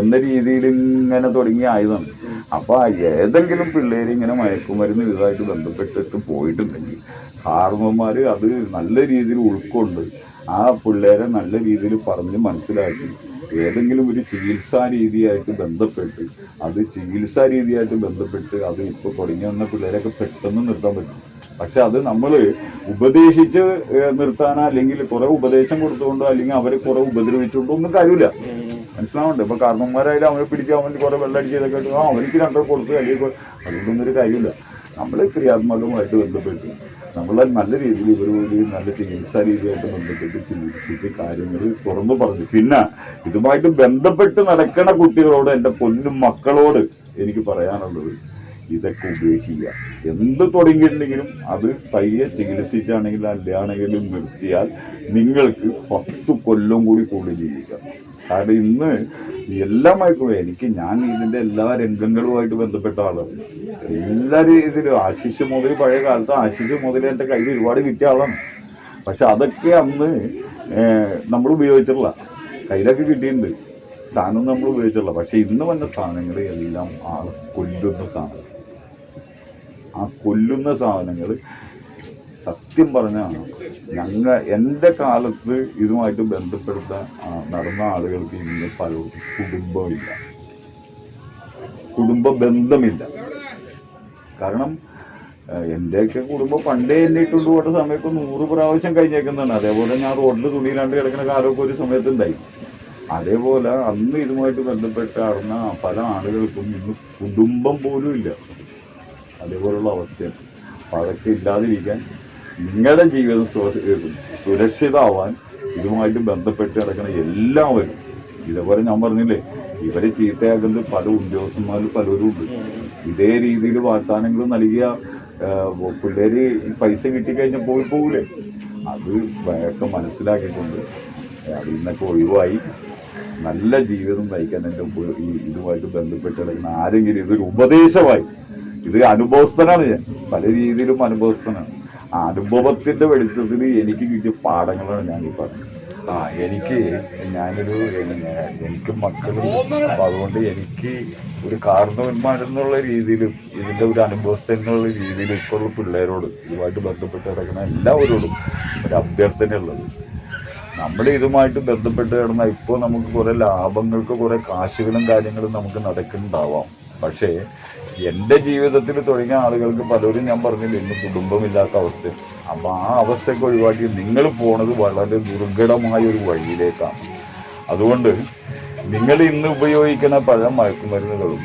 എന്ന രീതിയിൽ ഇങ്ങനെ തുടങ്ങി ആയതാണ്. അപ്പൊ ഏതെങ്കിലും പിള്ളേർ ഇങ്ങനെ മയക്കുമരുന്ന് ഇതുമായിട്ട് ബന്ധപ്പെട്ടിട്ട് പോയിട്ടുണ്ടെങ്കിൽ കാർമ്മന്മാര് അത് നല്ല രീതിയിൽ ഉൾക്കൊണ്ട് ആ പിള്ളേരെ നല്ല രീതിയിൽ പറഞ്ഞ് മനസ്സിലാക്കി ഏതെങ്കിലും ഒരു ചികിത്സാ രീതിയായിട്ട് ബന്ധപ്പെട്ട് അത് ചികിത്സാ രീതിയായിട്ട് ബന്ധപ്പെട്ട് അത് ഇപ്പോൾ തുടങ്ങി വന്ന പിള്ളേരൊക്കെ പെട്ടെന്ന് നിർത്താൻ പറ്റും. പക്ഷെ അത് നമ്മൾ ഉപദേശിച്ച് നിർത്താനോ അല്ലെങ്കിൽ കുറെ ഉപദേശം കൊടുത്തുകൊണ്ടോ അല്ലെങ്കിൽ അവരെ കുറെ ഉപദ്രവിച്ചുകൊണ്ടോ ഒന്നും കാര്യമില്ല. മനസ്സിലാവുന്നുണ്ട്? ഇപ്പൊ കാരണന്മാരായാലും അവനെ പിടിച്ച് അവന് കുറെ വെള്ളം അടിച്ചതൊക്കെ ഇട്ട്, ആ അവനിക്ക് രണ്ടോ കൊടുത്തു അല്ലെങ്കിൽ അതുകൊണ്ടൊന്നും ഒരു കാര്യമില്ല. നമ്മൾ ക്രിയാത്മകമായിട്ട് ബന്ധപ്പെട്ട് നമ്മൾ നല്ല രീതിയിൽ ഇവരോട് നല്ല ചികിത്സാ രീതിയായിട്ട് ബന്ധപ്പെട്ട് ചികിത്സിച്ച് കാര്യങ്ങൾ തുറന്നു പറഞ്ഞു. പിന്നെ ഇതുമായിട്ട് ബന്ധപ്പെട്ട് നടക്കണ കുട്ടികളോട് എന്റെ പൊന്നും മക്കളോട് എനിക്ക് പറയാനുള്ളത് ഇതൊക്കെ ഉപേക്ഷിക്കുക എന്ത് തുടങ്ങിയിട്ടുണ്ടെങ്കിലും അത് പയ്യെ ചികിത്സിച്ചാണെങ്കിലും അല്ലാണെങ്കിലും നിർത്തിയാൽ നിങ്ങൾക്ക് പത്ത് കൊല്ലം കൂടി കൂടുതൽ ജീവിക്കാം. കാരണം ഇന്ന് എല്ലാമായിട്ടും എനിക്ക് ഞാൻ ഇതിന്റെ എല്ലാ രംഗങ്ങളുമായിട്ട് ബന്ധപ്പെട്ട ആളാണ്. എല്ലാ രീതിയിലും ആശിഷ് മുതൽ പഴയ കാലത്ത് ആശിഷ് മുതൽ എന്റെ കയ്യിൽ ഒരുപാട് കിട്ടിയ ആളാണ്. പക്ഷെ അതൊക്കെ അന്ന് നമ്മൾ ഉപയോഗിച്ചിട്ടില്ല. കയ്യിലൊക്കെ കിട്ടിയിട്ടുണ്ട്. സാധനം നമ്മൾ ഉപയോഗിച്ചിട്ടില്ല. പക്ഷെ ഇന്ന് വന്ന സാധനങ്ങൾ എല്ലാം ആൾ കൊല്ലുന്ന സാധനം. ആ കൊല്ലുന്ന സാധനങ്ങൾ സത്യം പറഞ്ഞാൽ ഞങ്ങൾ എന്റെ കാലത്ത് ഇതുമായിട്ട് ബന്ധപ്പെടുത്ത നടന്ന ആളുകൾക്ക് ഇന്ന് പലർക്കും കുടുംബമില്ല. കുടുംബ ബന്ധമില്ല. കാരണം എന്റെയൊക്കെ കുടുംബം പണ്ടേ ഇട്ടുകൊണ്ട് പോയ സമയത്ത് നൂറ് പ്രാവശ്യം കഴിഞ്ഞേക്കുന്നതാണ്. അതേപോലെ ഞാൻ റോഡിൽ തുണിയിലാണ്ട് കിടക്കുന്ന കാലമൊക്കെ ഒരു സമയത്തുണ്ടായി. അതേപോലെ അന്ന് ഇതുമായിട്ട് ബന്ധപ്പെട്ട നടന്ന പല ആളുകൾക്കും ഇന്ന് കുടുംബം പോലും ഇല്ല. അതേപോലുള്ള അവസ്ഥയാണ്. അപ്പൊ അതൊക്കെ ഇല്ലാതിരിക്കാൻ നിങ്ങളുടെ ജീവിതം സുര- സുരക്ഷിതമാവാൻ ഇതുമായിട്ട് ബന്ധപ്പെട്ട് കിടക്കുന്ന എല്ലാവരും ഇതേപോലെ ഞാൻ പറഞ്ഞില്ലേ ഇവരെ ചീത്തയാക്കുന്നത് പല ഉദ്യോഗസ്ഥന്മാരിൽ പലരും ഉണ്ട്. ഇതേ രീതിയിൽ വാഗ്ദാനങ്ങൾ നൽകിയ പിള്ളേര് പൈസ കിട്ടിക്കഴിഞ്ഞാൽ പോയി പോകൂലേ. അത് ഒക്കെ മനസ്സിലാക്കിക്കൊണ്ട് അതിൽ നിന്നൊക്കെ ഒഴിവായി നല്ല ജീവിതം നയിക്കാൻ എന്റെ ഇതുമായിട്ട് ബന്ധപ്പെട്ട് കിടക്കുന്ന ആരെങ്കിലും ഇതൊരു ഉപദേശമായി ഇത് അനുഭവസ്ഥനാണ് ഞാൻ. പല രീതിയിലും അനുഭവസ്ഥനാണ്. അനുഭവത്തിന്റെ വെളിച്ചത്തിൽ എനിക്ക് കിട്ടിയ പാഠങ്ങളാണ് ഞാൻ ഈ പറഞ്ഞത്. ആ എനിക്ക് ഞാനൊരു എനിക്ക് മക്കളും അപ്പൊ അതുകൊണ്ട് എനിക്ക് ഒരു കാരണവന്മാരെന്നുള്ള രീതിയിലും ഇതിന്റെ ഒരു അനുഭവസ്ഥ എന്നുള്ള രീതിയിൽ ഇപ്പോൾ പിള്ളേരോട് ഇതുമായിട്ട് ബന്ധപ്പെട്ട് കിടക്കുന്ന എല്ലാവരോടും ഒരു അഭ്യർത്ഥനയുള്ളത് നമ്മൾ ഇതുമായിട്ട് ബന്ധപ്പെട്ട് കിടന്ന ഇപ്പോൾ നമുക്ക് കുറെ ലാഭങ്ങൾക്ക് കുറെ കാശുകളും കാര്യങ്ങളും നമുക്ക് നടക്കുന്നുണ്ടാവാം. പക്ഷേ എന്റെ ജീവിതത്തിൽ തുടങ്ങിയ ആളുകൾക്ക് പലരും ഞാൻ പറഞ്ഞില്ല ഇന്ന് കുടുംബമില്ലാത്ത അവസ്ഥ. അപ്പോൾ ആ അവസ്ഥയൊക്കെ ഒഴിവാക്കി നിങ്ങൾ പോണത് വളരെ ദുർഘടമായ ഒരു വഴിയിലേക്കാണ്. അതുകൊണ്ട് നിങ്ങൾ ഇന്ന് ഉപയോഗിക്കുന്ന പല മയക്കുമരുന്നുകളും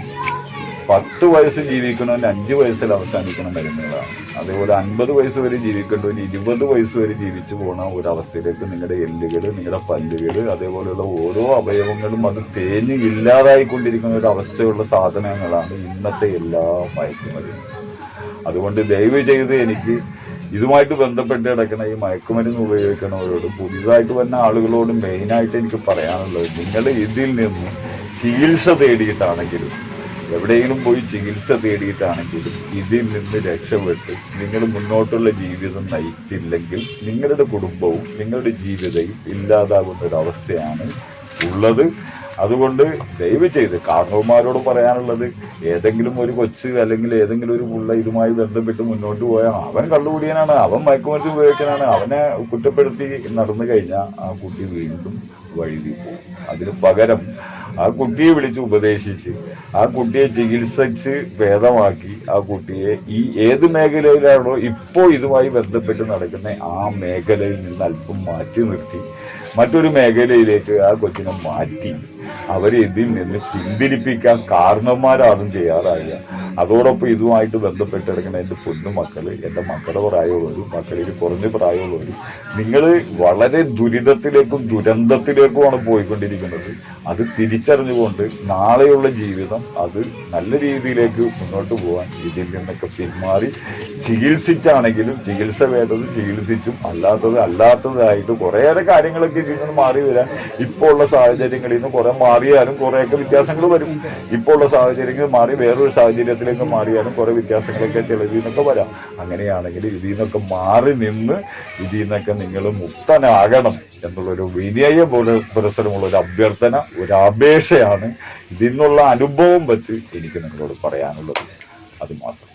പത്ത് വയസ്സ് ജീവിക്കണമെങ്കിൽ അഞ്ച് വയസ്സിൽ അവസാനിക്കണം മരുന്നുകളാണ്. അതേപോലെ അൻപത് വയസ്സ് വരെ ജീവിക്കേണ്ടവന് ഇരുപത് വയസ്സ് വരെ ജീവിച്ചു പോണ ഒരവസ്ഥയിലേക്ക് നിങ്ങളുടെ എല്ലുകൾ നിങ്ങളുടെ പല്ലുകൾ അതേപോലെയുള്ള ഓരോ അവയവങ്ങളും അത് തേഞ്ഞ് ഇല്ലാതായിക്കൊണ്ടിരിക്കുന്ന ഒരു അവസ്ഥയുള്ള സാധനങ്ങളാണ് ഇന്നത്തെ എല്ലാ മയക്കുമരുന്നും. അതുകൊണ്ട് ദയവ് ചെയ്ത് എനിക്ക് ഇതുമായിട്ട് ബന്ധപ്പെട്ട് കിടക്കുന്ന ഈ മയക്കുമരുന്ന് ഉപയോഗിക്കുന്നവരോട് പുതിയതായിട്ട് വന്ന ആളുകളോട് മെയിനായിട്ട് എനിക്ക് പറയാനുള്ളത് നിങ്ങൾ ഇതിൽ നിന്നും ചികിത്സ തേടിയിട്ടാണെങ്കിലും എവിടെയെങ്കിലും പോയി ചികിത്സ തേടിയിട്ടാണെങ്കിലും ഇതിൽ നിന്ന് രക്ഷപ്പെട്ട് നിങ്ങൾ മുന്നോട്ടുള്ള ജീവിതം നയിച്ചില്ലെങ്കിൽ നിങ്ങളുടെ കുടുംബവും നിങ്ങളുടെ ജീവിതവും ഇല്ലാതാകുന്ന ഒരു അവസ്ഥയാണ് ഉള്ളത്. അതുകൊണ്ട് ദയവ് ചെയ്ത് കാർണവന്മാരോട് പറയാനുള്ളത് ഏതെങ്കിലും ഒരു കൊച്ച് അല്ലെങ്കിൽ ഏതെങ്കിലും ഒരു പുള്ള ഇതുമായി ബന്ധപ്പെട്ട് മുന്നോട്ട് പോയാൽ അവൻ കള്ളുകൂടിയനാണ് അവൻ മയക്കുമരുന്ന് ഉപയോഗിക്കാനാണ് അവനെ കുറ്റപ്പെടുത്തി നടന്നു കഴിഞ്ഞാൽ ആ കുട്ടി വീണ്ടും വഴുതി അതിന് പകരം ആ കുട്ടിയെ വിളിച്ച് ഉപദേശിച്ച് ആ കുട്ടിയെ ചികിത്സിച്ച് ഭേദമാക്കി ആ കുട്ടിയെ ഈ ഏത് മേഖലയിലാണോ ഇപ്പോൾ ഇതുമായി ബന്ധപ്പെട്ട് നടക്കുന്ന ആ മേഖലയിൽ നിന്ന് അല്പം മാറ്റി നിർത്തി. മറ്റൊരു മേഖലയിലേക്ക് ആ കൊച്ചിനെ മാറ്റി. അവരെ ഇതിൽ നിന്ന് പിന്തിരിപ്പിക്കാൻ കാരണന്മാരാരും ചെയ്യാറായില്ല അതോടൊപ്പം ഇതുമായിട്ട് ബന്ധപ്പെട്ട് കിടക്കുന്ന എന്റെ പൊന്നുമക്കൾ എന്റെ മക്കളുടെ പ്രായമുള്ളവരും മക്കളിൽ കുറഞ്ഞ പ്രായമുള്ളവരും നിങ്ങൾ വളരെ ദുരിതത്തിലേക്കും ദുരന്തത്തിലേക്കുമാണ് പോയിക്കൊണ്ടിരിക്കുന്നത്. അത് തിരിച്ചറിഞ്ഞുകൊണ്ട് നാളെയുള്ള ജീവിതം അത് നല്ല രീതിയിലേക്ക് മുന്നോട്ട് പോകാൻ ഇതിൽ നിന്നൊക്കെ പിന്മാറി ചികിത്സിച്ചാണെങ്കിലും ചികിത്സ വേണ്ടത് ചികിത്സിച്ചും അല്ലാത്തത് അല്ലാത്തതായിട്ട് കുറേയേറെ കാര്യങ്ങളൊക്കെ ഇതിൽ നിന്ന് മാറി വരാൻ ഇപ്പോൾ ഉള്ള സാഹചര്യങ്ങളിൽ നിന്ന് കുറെ മാറിയാലും കുറേയൊക്കെ വ്യത്യാസങ്ങൾ വരും. ഇപ്പോൾ ഉള്ള സാഹചര്യങ്ങൾ മാറി വേറൊരു സാഹചര്യത്തിലേക്ക് മാറിയാലും കുറെ വ്യത്യാസങ്ങളൊക്കെ ചിലതിൽ നിന്നൊക്കെ വരാം. അങ്ങനെയാണെങ്കിൽ ഇതിൽ നിന്നൊക്കെ മാറി നിന്ന് ഇതിൽ നിന്നൊക്കെ നിങ്ങൾ മുക്തനാകണം എന്നുള്ളൊരു വിനയ പുര- പുരസരമുള്ള ഒരു അഭ്യർത്ഥന ഒരു അപേക്ഷയാണ് ഇതിൽ നിന്നുള്ള അനുഭവം വെച്ച് എനിക്ക് നിങ്ങളോട് പറയാനുള്ളത്. അത് മാത്രം.